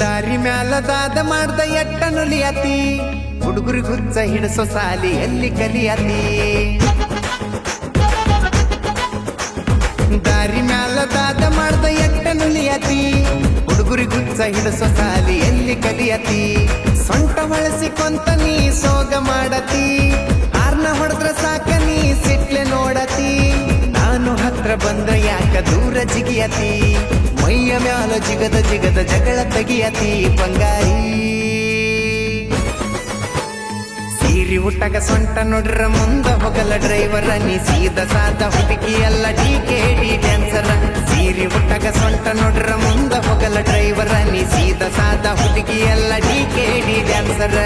ದಾರಿ ಮ್ಯಾಲ ದಾದ ಮಾಡ್ದ ಎಟ್ಟ ನುಲಿಯತಿ ಹುಡುಗರು ಹುಚ್ಚ ಹಿಡಿಸೋ ಸಾಲಿ ಎಲ್ಲಿ ಕಲಿಯತಿ? ದಾರಿ ಮ್ಯಾಲ ದಾದ ಮಾಡ್ದ ಎಟ್ಟ ನುಲಿಯತಿ ಹುಡುಗರಿ ಹುಚ್ಚ ಹಿಡಿಸೋ ಎಲ್ಲಿ ಕಲಿಯತಿ? ಸೊಂಟ ಬಳಸಿಕೊಂತ ನೀ ಸೋಗ ಮಾಡತಿ. ಆರ್ನ ಹೊಡೆದ್ರ ಸಾಕ ನೀ ಸಿಟ್ಲೆ ನೋಡತಿ. ನಾನು ಹತ್ರ ಬಂದ್ರ ಯಾಕ ದೂರ ಜಿಗಿಯತಿ? ಮೈಯ ಮ್ಯಾಲ ಜಿಗದ ಜಿಗದ ಜಗಳ ತೆಗಿಯತಿ ಬಂಗಾರಿ. ಸೀರಿ ಊಟಗ ಸೊಂಟ ನೋಡ್ರ ಮುಂದ ಹೋಗಲ್ಲ ಡ್ರೈವರ, ನೀ ಸೀದ ಸಾದ ಹುಡುಗಿ ಅಲ್ಲ ಡಿ ಕೆ ಡಿ ಡ್ಯಾನ್ಸರ ಸೀರಿ ಊಟಗ ಸೊಂಟ ನೋಡ್ರ ಹುಡುಗಿ ಎಲ್ಲ ಡಿ ಕೆ ಡಿ ಡ್ಯಾನ್ಸರ್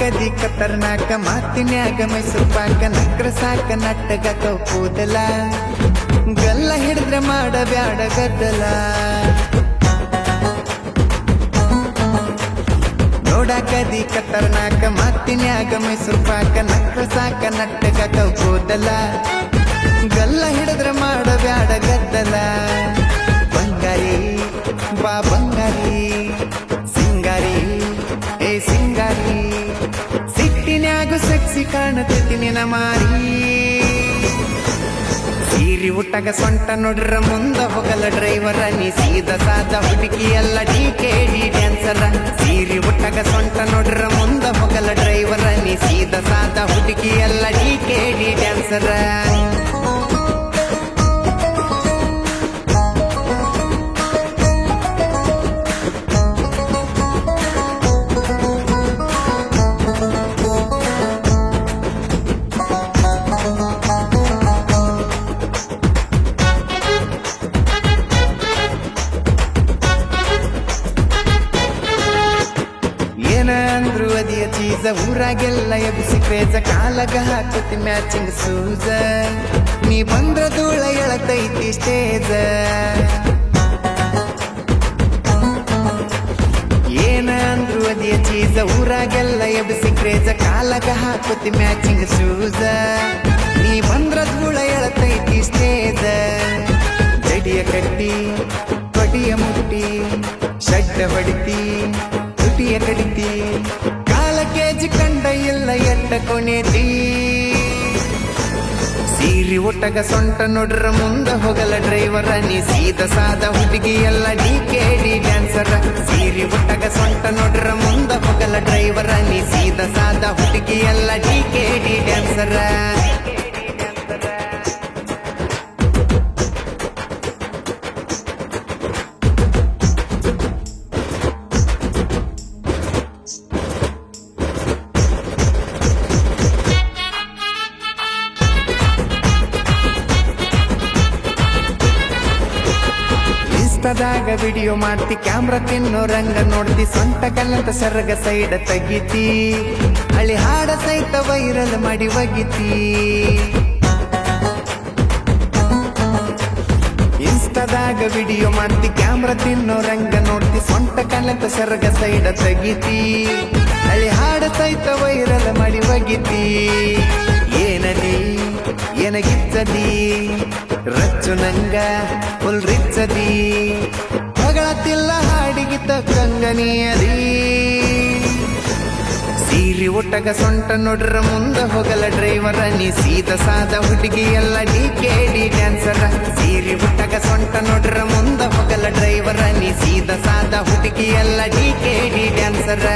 ಕದಿ ಕತರ್ನಾಕ ಮಾತಿನ್ಯಾಗ ಮೈಸೂರು ಪಾಕ, ನಕ್ರ ಸಾಕ ನಟ್ಟಗ ಕೂದಲ ಗಲ್ಲ ಹಿಡಿದ್ರೆ ಮಾಡಬ್ಯಾಡ ಗದ್ದಲ. ನೋಡಾಕದಿ ಕತರ್ನಾಕ ಮಾತಿನ್ಯಾಗ ಮೈಸೂರು ಪಾಕ ನಕ್ಕ ಸಾಕ ನಟ್ಟಗ ಕೂದಲ ಗಲ್ಲ ಹಿಡಿದ್ರೆ ಮಾಡಬ್ಯಾಡ ಗದ್ದಲ. ಬಂಗಾರಿ, ಬಾ ಬಂಗಾರಿ. ಸಿಂಗಾರಿ, ಏ ಸಿಂಗಾರಿ. ಸಿಟ್ಟಿನ್ಯಾಗು ಸೆಕ್ಸಿ ಕಾಣತೈತಿ ನಿನ ಮಾರಿ. ಸೀರಿ ಸೊಂಟ ನೋಡ್ರ ಮುಂದ ಹೋಗಲ ಡ್ರೈವರ ನೀ. ಸೀದ ಸಾದ ಹುಡುಗಿ ಎಲ್ಲ ಡಿ ಕೆ ಡಿ ಡ್ಯಾನ್ಸರ ಸೀರಿ ಸೊಂಟ ನೋಡ್ರ ಮುಂದ ಹೋಗಲ ಡ್ರೈವರ ನೀ. ಸೀದ ಸಾದ ಹುಡುಗಿ ಎಲ್ಲ ಡಿ ಕೆ ಡಿ ಡ್ಯಾನ್ಸರ ಅಂದ್ರು ಅದಿಯ ಚೀಸ ಊರಾಗೆಲ್ಲ ಎಬ್ಸಿ ಕ್ರೇಜ ಕಾಲಗ ಹಾಕತಿ ಮ್ಯಾಚಿಂಗ್ ಸೂಜ ನೀ ಬಂದ್ರ ಧೂಳ ಎಳತೈತಿ ಸ್ಟೇಜ ಏನ ಅಂದ್ರು ಅದಿಯ ಚೀಸ ಊರಾಗೆಲ್ಲ ಎಬ್ಸಿ ಕ್ರೇಜ ಕಾಲಗ ಹಾಕತಿ ಮ್ಯಾಚಿಂಗ್ ಶೂಸ ನೀ ಬಂದ್ರ ಧೂಳ ಎಳತೈತಿ ಸ್ಟೇಜ ಜಡಿಯ ಕಟ್ಟಿ ಕೊಡಿಯ ಮುಟ್ಟಿ ಶಡ್ಡ ಹೊಡಿತಿ ತುಟಿಯ ಕಡಿತಿ ಇಲ್ಲ ಕೊನೆ ಸೀರಿ ಒಟ್ಟಗ ಸೊಂಟ ನೋಡ್ರ ಮುಂದ ಹೋಗಲ ಡ್ರೈವರ ನೀ ಸೀದ ಸಾದ ಹುಡುಗಿ ಎಲ್ಲ ಡಿ ಕೆ ಡಿ ಡ್ಯಾನ್ಸರ ಸೀರಿ ಒಟ್ಟಗ ಸೊಂಟ ನೋಡ್ರ ಮುಂದ ಹೋಗಲ ಡ್ರೈವರ ನೀ ಸೀದ ಸಾದ ಹುಡುಗಿ ಎಲ್ಲ ಡಿ ಕೆ ಡಿ ಡ್ಯಾನ್ಸರ ಇನ್ಸ್ಟಾದಾಗ ವಿಡಿಯೋ ಮಾಡ್ತಿ, ಕ್ಯಾಮ್ರಾ ತಿನ್ನೋ ರಂಗ ನೋಡ್ತಿ, ಸ್ವಂತ ಕಲ್ಲಂತ ಸರಗ ಸೈಡ ತೆಗಿತಿ. ಅಳಿ ಹಾಡ ಸಹಿತ ವೈರಲ್ ಮಾಡಿ ಒಗಿತಿ. ಇನ್ಸ್ಟಾದಾಗ ವಿಡಿಯೋ ಮಾಡ್ತಿ, ಕ್ಯಾಮ್ರಾ ತಿನ್ನೋ ರಂಗ ನೋಡ್ತಿ, ಸ್ವಂತ ಕಲ್ಲಂತ ಸರಗ ಸೈಡ ತೆಗಿತಿ. ಅಳಿ ಹಾಡ ಸಹಿತ ವೈರಲ್ ಮಾಡಿ ಒಗಿತಿ. ಏನದಿ ಏನಗಿಚ್ಚದಿ ರಚ್ಚು ನಂಗ ಫುಲ್ ರಿಚ್ಚದಿ. ಹಾಡಿಗಿತ ಕಂಗನಿಯದಿ ನೀಯದಿ ಸೀರಿ ಒಟ್ಟಗ ಸೊಂಟ ನೋಡ್ರ ಮುಂದ ಹೋಗಲ ಡ್ರೈವರ, ನೀ ಸೀತ ಸಾದ ಹುಡುಗಿ ಎಲ್ಲ ಡಿ ಕೆ ಡಿ ಡ್ಯಾನ್ಸರ. ಸೀರಿ ಒಟ್ಟಗ ಸೊಂಟ ನೋಡ್ರ ಮುಂದ ಹೋಗಲ ಡ್ರೈವರ, ನೀ ಸೀದ ಸಾದ ಹುಡುಗಿ ಎಲ್ಲ ಡಿ ಕೆ ಡಿ ಡ್ಯಾನ್ಸರ.